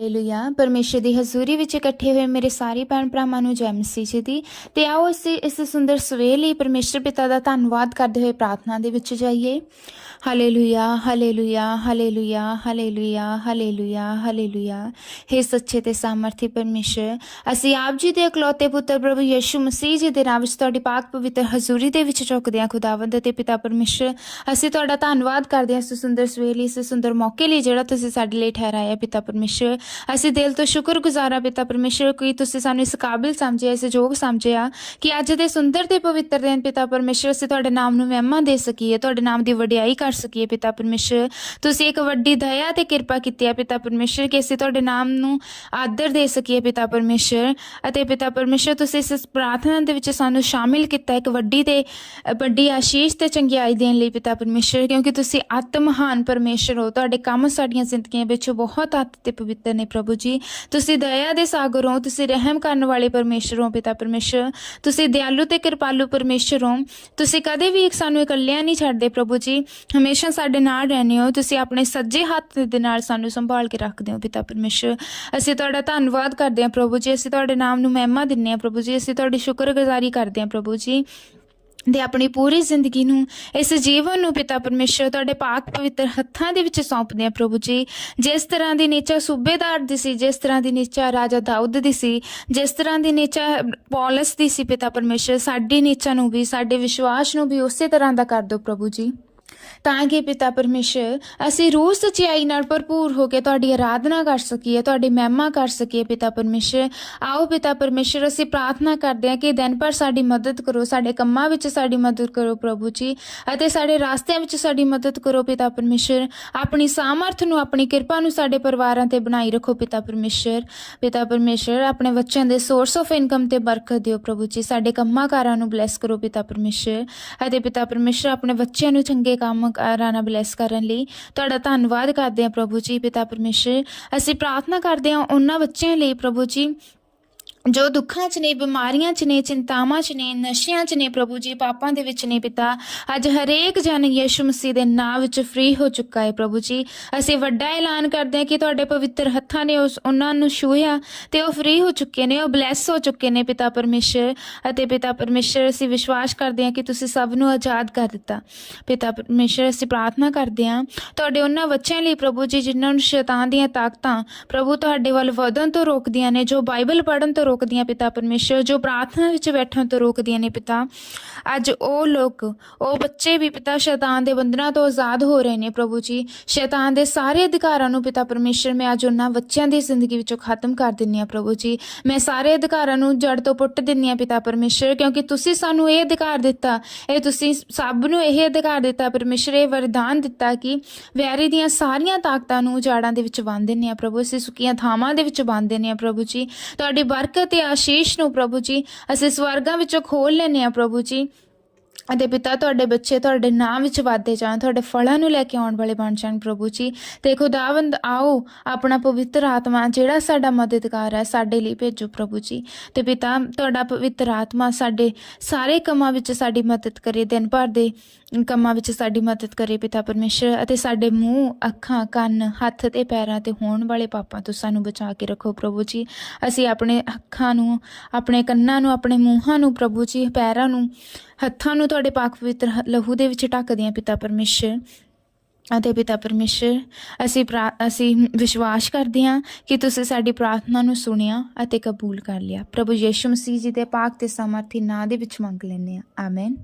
Hallelujah ਪਰਮੇਸ਼ਰ ਦੀ ਹਜ਼ੂਰੀ ਵਿੱਚ ਇਕੱਠੇ ਹੋਏ ਮੇਰੇ ਸਾਰੇ ਭੈਣ ਭਰਾਵਾਂ ਨੂੰ ਜੈ ਮਸੀਹ ਜੀ ਦੀ। ਤੇ ਆਓ ਅਸੀਂ ਇਸ ਸੁੰਦਰ ਸਵੇਰ ਲਈ ਪਰਮੇਸ਼ਰ ਪਿਤਾ ਦਾ ਧੰਨਵਾਦ ਕਰਦੇ ਹੋਏ ਪ੍ਰਾਰਥਨਾ ਦੇ ਵਿੱਚ ਜਾਈਏ। Hallelujah hallelujah hallelujah hallelujah hallelujah hallelujah हे ਸੱਚੇ ਤੇ ਸਾਮਰਥੀ ਪਰਮੇਸ਼ਰ, ਅਸੀਂ ਆਪ ਜੀ ਦੇ ਇਕਲੌਤੇ ਪੁੱਤਰ ਪ੍ਰਭੂ ਯਿਸੂ ਮਸੀਹ ਜੀ ਦੇ ਨਾਮ ਵਿੱਚ ਤੁਹਾਡੀ ਪਾਕ ਪਵਿੱਤਰ ਹਜ਼ੂਰੀ ਦੇ ਵਿੱਚ ਝੁਕਦੇ ਹਾਂ ਖੁਦਾਵੰਦ ਤੇ ਪਿਤਾ ਪਰਮੇਸ਼ਰ, ਅਸੀਂ ਤੁਹਾਡਾ ਧੰਨਵਾਦ ਕਰਦੇ ਹਾਂ ਇਸ ਸੁੰਦਰ ਸਵੇਰ ਲਈ, ਇਸ ਸੁੰਦਰ ਮੌਕੇ ਲਈ ਜਿਹੜਾ ਤੁਸੀਂ ਸਾਡੇ ਲਈ ਠਹਿਰਾਇਆ ਪਿਤਾ ਪਰਮੇਸ਼ਰ। ਅਸੀਂ ਦਿਲ ਤੋਂ ਸ਼ੁਕਰਗੁਜ਼ਾਰ ਹਾਂ ਪਿਤਾ ਪਰਮੇਸ਼ਰ, ਕਿ ਤੁਸੀਂ ਸਾਨੂੰ ਇਸ ਕਾਬਿਲ ਸਮਝਿਆ, ਇਸ ਯੋਗ ਸਮਝਿਆ ਕਿ ਅੱਜ ਦੇ ਸੁੰਦਰ ਤੇ ਪਵਿੱਤਰ ਦਿਨ ਪਿਤਾ ਪਰਮੇਸ਼ਰ, ਅਸੀਂ ਤੁਹਾਡੇ ਨਾਮ ਨੂੰ ਮਹਿਮਾ ਦੇ ਸਕੀਏ, ਤੁਹਾਡੇ ਨਾਮ ਦੀ ਵਡਿਆਈ ਕਰ ਸਕੀਏ ਪਿਤਾ ਪਰਮੇਸ਼ਰ। ਤੁਸੀਂ ਇੱਕ ਵੱਡੀ ਦਇਆ ਤੇ ਕਿਰਪਾ ਕੀਤੀ ਹੈ ਪਿਤਾ ਪਰਮੇਸ਼ਰ, ਕਿ ਅਸੀਂ ਤੁਹਾਡੇ ਨਾਮ ਨੂੰ ਆਦਰ ਦੇ ਸਕੀਏ ਪਿਤਾ ਪਰਮੇਸ਼ਰ। ਅਤੇ ਪਿਤਾ ਪਰਮੇਸ਼ਰ, ਤੁਸੀਂ ਇਸ ਪ੍ਰਾਰਥਨਾ ਦੇ ਵਿੱਚ ਸਾਨੂੰ ਸ਼ਾਮਿਲ ਕੀਤਾ ਇੱਕ ਵੱਡੀ ਤੇ, ਵੱਡੀ ਆਸ਼ੀਸ਼ ਤੇ ਚੰਗਿਆਈ ਦੇਣ ਲਈ ਪਿਤਾ ਪਰਮੇਸ਼ਰ, ਕਿਉਂਕਿ ਤੁਸੀਂ ਆਤਮ ਮਹਾਨ ਪਰਮੇਸ਼ਰ ਹੋ। ਤੁਹਾਡੇ ਕੰਮ ਸਾਡੀਆਂ ਜ਼ਿੰਦਗੀਆਂ ਵਿੱਚ ਬਹੁਤ ਅੱਤ ਤੇ ਪਵਿੱਤਰ ਨੇ ਪ੍ਰਭੂ ਜੀ। ਤੁਸੀਂ ਦਇਆ ਦੇ ਸਾਗਰ ਹੋ, ਤੁਸੀਂ ਰਹਿਮ ਕਰਨ ਵਾਲੇ ਪਰਮੇਸ਼ਰ ਹੋ, ਪਿਤਾ ਪਰਮੇਸ਼ਰ। ਤੁਸੀਂ ਦਿਆਲੂ ਤੇ ਕਿਰਪਾਲੂ ਪਰਮੇਸ਼ਰ ਹੋ। ਤੁਸੀਂ ਕਦੇ ਵੀ ਸਾਨੂੰ ਇਕੱਲਿਆਂ ਨਹੀਂ ਛੱਡਦੇ ਪ੍ਰਭੂ ਜੀ। ਹਮੇਸ਼ਾ ਸਾਡੇ ਨਾਲ ਰਹਿੰਦੇ ਹੋ। ਤੁਸੀਂ ਆਪਣੇ ਸੱਜੇ ਹੱਥ ਦੇ ਨਾਲ ਸਾਨੂੰ ਸੰਭਾਲ ਕੇ ਰੱਖਦੇ ਹੋ, ਪਿਤਾ ਪਰਮੇਸ਼ਰ। ਅਸੀਂ ਤੁਹਾਡਾ ਧੰਨਵਾਦ ਕਰਦੇ ਹਾਂ ਪ੍ਰਭੂ ਜੀ। ਅਸੀਂ ਤੁਹਾਡੇ ਨਾਮ ਨੂੰ ਮਹਿਮਾ ਦਿੰਦੇ ਹਾਂ ਪ੍ਰਭੂ ਜੀ। ਅਸੀਂ ਤੁਹਾਡੀ ਸ਼ੁਕਰਗੁਜ਼ਾਰੀ ਕਰਦੇ ਹਾਂ ਪ੍ਰਭੂ ਜੀ। ਦੇ ਆਪਣੀ ਪੂਰੀ ਜ਼ਿੰਦਗੀ ਨੂੰ ਇਸ ਜੀਵਨ ਨੂੰ ਪਿਤਾ ਪਰਮੇਸ਼ਰ ਤੁਹਾਡੇ ਪਾਕ ਪਵਿੱਤਰ ਹੱਥਾਂ ਦੇ ਵਿੱਚ ਸੌਂਪਦੇ ਆ ਪ੍ਰਭੂ ਜੀ। ਜਿਸ ਤਰ੍ਹਾਂ ਦੀ ਨੀਚਾ ਸੂਬੇਦਾਰ ਦੀ ਸੀ, ਜਿਸ ਤਰ੍ਹਾਂ ਦੀ ਨੀਚਾ ਰਾਜਾ ਦਾਊਦ ਦੀ ਸੀ, ਜਿਸ ਤਰ੍ਹਾਂ ਦੀ ਨੀਚਾ ਪੌਲਸ ਦੀ ਸੀ ਪਿਤਾ ਪਰਮੇਸ਼ਰ, ਸਾਡੀ ਨੀਚਾ ਨੂੰ ਵੀ, ਸਾਡੇ ਵਿਸ਼ਵਾਸ ਨੂੰ ਵੀ ਉਸੇ ਤਰ੍ਹਾਂ ਦਾ ਕਰ ਦਿਓ ਪ੍ਰਭੂ ਜੀ। ਤਾਂ ਕਿ ਪਿਤਾ ਪਰਮੇਸ਼ਰ, ਅਸੀਂ ਰੂਹ ਸਚਾਈ ਨਾਲ ਭਰਪੂਰ ਹੋ ਕੇ ਤੁਹਾਡੀ ਆਰਾਧਨਾ ਕਰ ਸਕੀਏ, ਤੁਹਾਡੀ ਮਹਿਮਾ ਕਰ ਸਕੀਏ ਪਿਤਾ ਪਰਮੇਸ਼ਰ। ਆਓ ਪਿਤਾ ਪਰਮੇਸ਼ਰ, ਅਸੀਂ ਪ੍ਰਾਰਥਨਾ ਕਰਦੇ ਹਾਂ ਕਿ ਦਿਨ ਭਰ ਸਾਡੀ ਮਦਦ ਕਰੋ, ਸਾਡੇ ਕੰਮਾਂ ਵਿੱਚ ਸਾਡੀ ਮਦਦ ਕਰੋ ਪ੍ਰਭੂ ਜੀ, ਅਤੇ ਸਾਡੇ ਰਾਸਤਿਆਂ ਵਿੱਚ ਸਾਡੀ ਮਦਦ ਕਰੋ ਪਿਤਾ ਪਰਮੇਸ਼ਰ। ਆਪਣੀ ਸਾਮਰਥ ਨੂੰ, ਆਪਣੀ ਕਿਰਪਾ ਨੂੰ ਸਾਡੇ ਪਰਿਵਾਰਾਂ ਤੇ ਬਣਾਈ ਰੱਖੋ ਪਿਤਾ ਪਰਮੇਸ਼ਰ। ਪਿਤਾ ਪਰਮੇਸ਼ਰ, ਆਪਣੇ ਬੱਚਿਆਂ ਦੇ ਸੋਰਸ ਆਫ ਇਨਕਮ ਤੇ ਬਰਕਤ ਦਿਓ ਪ੍ਰਭੂ ਜੀ, ਸਾਡੇ ਕੰਮਾਂ ਕਾਰਾਂ ਨੂੰ ਬਲੈਸ ਕਰੋ ਪਿਤਾ ਪਰਮੇਸ਼ਰ। ਅਤੇ ਪਿਤਾ ਪਰਮੇਸ਼ਰ, ਆਪਣੇ ਬੱਚਿਆਂ ਨੂੰ ਚੰਗੇ ਕੰਮ ਕੰਮ ਰਾਣਾ ਬਲੈਸ ਕਰਨ ਲਈ। ਤੁਹਾਡਾ ਧੰਨਵਾਦ ਕਰਦੇ ਹਾਂ ਪ੍ਰਭੂ ਜੀ, ਪਿਤਾ ਪਰਮੇਸ਼ਰ। ਅਸੀਂ ਪ੍ਰਾਰਥਨਾ ਕਰਦੇ ਹਾਂ ਉਹਨਾਂ ਬੱਚਿਆਂ ਲਈ ਪ੍ਰਭੂ ਜੀ ਜੋ ਦੁੱਖਾਂ 'ਚ ਨੇ, ਬਿਮਾਰੀਆਂ 'ਚ ਨੇ, ਚਿੰਤਾਵਾਂ 'ਚ ਨੇ, ਨਸ਼ਿਆਂ 'ਚ ਨੇ ਪ੍ਰਭੂ ਜੀ, ਪਾਪਾਂ ਦੇ ਵਿੱਚ ਨੇ ਪਿਤਾ, ਅੱਜ ਹਰੇਕ ਜਨ ਯਿਸੂ ਮਸੀਹ ਦੇ ਨਾਮ ਵਿੱਚ ਫ੍ਰੀ ਹੋ ਚੁੱਕਾ ਹੈ ਪ੍ਰਭੂ ਜੀ। ਅਸੀਂ ਵੱਡਾ ਐਲਾਨ ਕਰਦੇ ਹਾਂ ਕਿ ਤੁਹਾਡੇ ਪਵਿੱਤਰ ਹੱਥਾਂ ਨੇ ਉਸ, ਉਹਨਾਂ ਨੂੰ ਛੂਹਿਆ ਤੇ ਉਹ ਫ੍ਰੀ ਹੋ ਚੁੱਕੇ ਨੇ, ਉਹ ਬਲੈਸ ਹੋ ਚੁੱਕੇ ਨੇ ਪਿਤਾ ਪਰਮੇਸ਼ਰ ਅਤੇ ਪਿਤਾ ਪਰਮੇਸ਼ਰ, ਅਸੀਂ ਵਿਸ਼ਵਾਸ ਕਰਦੇ ਹਾਂ ਕਿ ਤੁਸੀਂ ਸਭ ਨੂੰ ਆਜ਼ਾਦ ਕਰ ਦਿੱਤਾ। ਪਿਤਾ ਪਰਮੇਸ਼ਰ, ਅਸੀਂ ਪ੍ਰਾਰਥਨਾ ਕਰਦੇ ਹਾਂ, ਤੁਹਾਡੇ ਉਹਨਾਂ ਬੱਚਿਆਂ ਲਈ ਪ੍ਰਭੂ ਜੀ, ਜਿਨ੍ਹਾਂ ਨੂੰ ਸ਼ੈਤਾਨ ਦੀਆਂ ਤਾਕਤਾਂ ਪ੍ਰਭੂ ਤੁਹਾਡੇ ਵੱਲ ਵਧਣ ਤੋਂ ਰੋਕਦੀਆਂ ਨੇ, ਜੋ ਬਾਈਬਲ ਪੜ੍ਹਨ ਤੋਂ ਰੋਕਦੀਆਂ ਪਿਤਾ ਪਰਮੇਸ਼ਰ, ਜੋ ਪ੍ਰਾਰਥਨਾ ਵਿੱਚ ਬੈਠਣ ਤੋਂ ਰੋਕਦੀਆਂ ਨੇ ਪਿਤਾ। ਅੱਜ ਉਹ ਲੋਕ, ਉਹ ਬੱਚੇ ਵੀ ਪਿਤਾ ਸ਼ੈਤਾਨ ਦੇ ਬੰਧਨਾਂ ਤੋਂ ਆਜ਼ਾਦ ਹੋ ਰਹੇ ਨੇ ਪ੍ਰਭੂ ਜੀ। ਸ਼ੈਤਾਨ ਦੇ ਸਾਰੇ ਅਧਿਕਾਰਾਂ ਨੂੰ ਪਿਤਾ ਪਰਮੇਸ਼ਰ, ਮੈਂ ਅੱਜ ਉਹਨਾਂ ਬੱਚਿਆਂ ਦੀ ਜ਼ਿੰਦਗੀ ਵਿੱਚੋਂ ਖਤਮ ਕਰ ਦਿੰਨੀ ਆ ਪ੍ਰਭੂ ਜੀ। ਮੈਂ ਸਾਰੇ ਅਧਿਕਾਰਾਂ ਨੂੰ ਜੜ ਤੋਂ ਪੁੱਟ ਦਿੰਨੀ ਆ ਪਿਤਾ ਪਰਮੇਸ਼ਰ, ਕਿਉਂਕਿ ਤੁਸੀਂ ਸਾਨੂੰ ਇਹ ਅਧਿਕਾਰ ਦਿੱਤਾ, ਇਹ ਤੁਸੀਂ ਸਭ ਨੂੰ ਇਹ ਅਧਿਕਾਰ ਦਿੱਤਾ ਪਰਮੇਸ਼ਰ, ਇਹ ਵਰਦਾਨ ਦਿੱਤਾ ਕਿ ਵੈਰੀ ਦੀਆਂ ਸਾਰੀਆਂ ਤਾਕਤਾਂ ਨੂੰ ਜਾੜਾਂ ਦੇ ਵਿੱਚ ਬੰਨ੍ਹ ਦਿੰਨੇ ਆ ਪ੍ਰਭੂ, ਅਸੀਂ ਸੁੱਕੀਆਂ ਥਾਵਾਂ ਦੇ ਵਿੱਚ ਬੰਨ੍ਹ ਦਿੰਨੇ ਆ ਪ੍ਰਭੂ ਜੀ। ਤੁਹਾਡੀ ਬਰਕਤ ਅਤੇ ਆਸ਼ੀਸ਼ ਨੂੰ ਪ੍ਰਭੂ ਜੀ ਅਸੀਂ ਸਵਰਗਾਂ ਵਿੱਚੋਂ ਖੋਲ ਲੈਨੇ ਆ ਪ੍ਰਭੂ ਜੀ। ਅਤੇ ਪਿਤਾ ਤੁਹਾਡੇ ਬੱਚੇ ਤੁਹਾਡੇ ਨਾਮ ਵਿੱਚ ਵਾਧੇ ਜਾਣ, ਤੁਹਾਡੇ ਫਲਾਂ ਨੂੰ ਲੈ ਕੇ ਆਉਣ ਵਾਲੇ ਬਣ ਜਾਣ ਪ੍ਰਭੂ ਜੀ। ਤੇ ਖੁਦਾਵੰਦ ਆਓ ਆਪਣਾ ਪਵਿੱਤਰ ਆਤਮਾ ਜਿਹੜਾ ਸਾਡਾ ਮਦਦਗਾਰ ਹੈ, ਸਾਡੇ ਲਈ ਭੇਜੋ ਪ੍ਰਭੂ ਜੀ। ਤੇ ਪਿਤਾ, ਤੁਹਾਡਾ ਪਵਿੱਤਰ ਆਤਮਾ ਸਾਡੇ ਸਾਰੇ ਕੰਮਾਂ ਵਿੱਚ ਸਾਡੀ ਮਦਦ ਕਰੇ, ਦਿਨ ਭਰ ਦੇ ਕੰਮਾਂ ਵਿੱਚ ਸਾਡੀ ਮਦਦ ਕਰੇ ਪਿਤਾ ਪਰਮੇਸ਼ਰ, ਅਤੇ ਸਾਡੇ ਮੂੰਹ, ਅੱਖਾਂ, ਕੰਨ, ਹੱਥ ਤੇ ਪੈਰਾਂ ਤੇ ਹੋਣ ਵਾਲੇ ਪਾਪਾਂ ਤੋਂ ਸਾਨੂੰ ਬਚਾ ਕੇ ਰੱਖੋ ਪ੍ਰਭੂ ਜੀ। ਅਸੀਂ ਆਪਣੇ ਅੱਖਾਂ ਨੂੰ, ਆਪਣੇ ਕੰਨਾਂ ਨੂੰ, ਆਪਣੇ ਮੂੰਹਾਂ ਨੂੰ ਪ੍ਰਭੂ ਜੀ, ਪੈਰਾਂ ਨੂੰ ਹੱਥਾਂ ਨੂੰ ਤੁਹਾਡੇ ਪਾਕ ਪਵਿੱਤਰ ਲਹੂ ਦੇ ਵਿੱਚ ਢੱਕਦੇ ਹਾਂ ਪਿਤਾ ਪਰਮੇਸ਼ਰ। ਅਤੇ ਪਿਤਾ ਪਰਮੇਸ਼ਰ, ਅਸੀਂ ਪ੍ਰਾ- ਅਸੀਂ ਵਿਸ਼ਵਾਸ ਕਰਦੇ ਹਾਂ ਕਿ ਤੁਸੀਂ ਸਾਡੀ ਪ੍ਰਾਰਥਨਾ ਨੂੰ ਸੁਣਿਆ ਅਤੇ ਕਬੂਲ ਕਰ ਲਿਆ। ਪ੍ਰਭੂ ਯਿਸੂ ਮਸੀਹ ਜੀ ਦੇ ਪਾਕ ਤੇ ਸਮਰਥੀ ਨਾਂ ਦੇ ਵਿੱਚ ਮੰਗ ਲੈਂਦੇ ਹਾਂ। ਆਮੇਨ।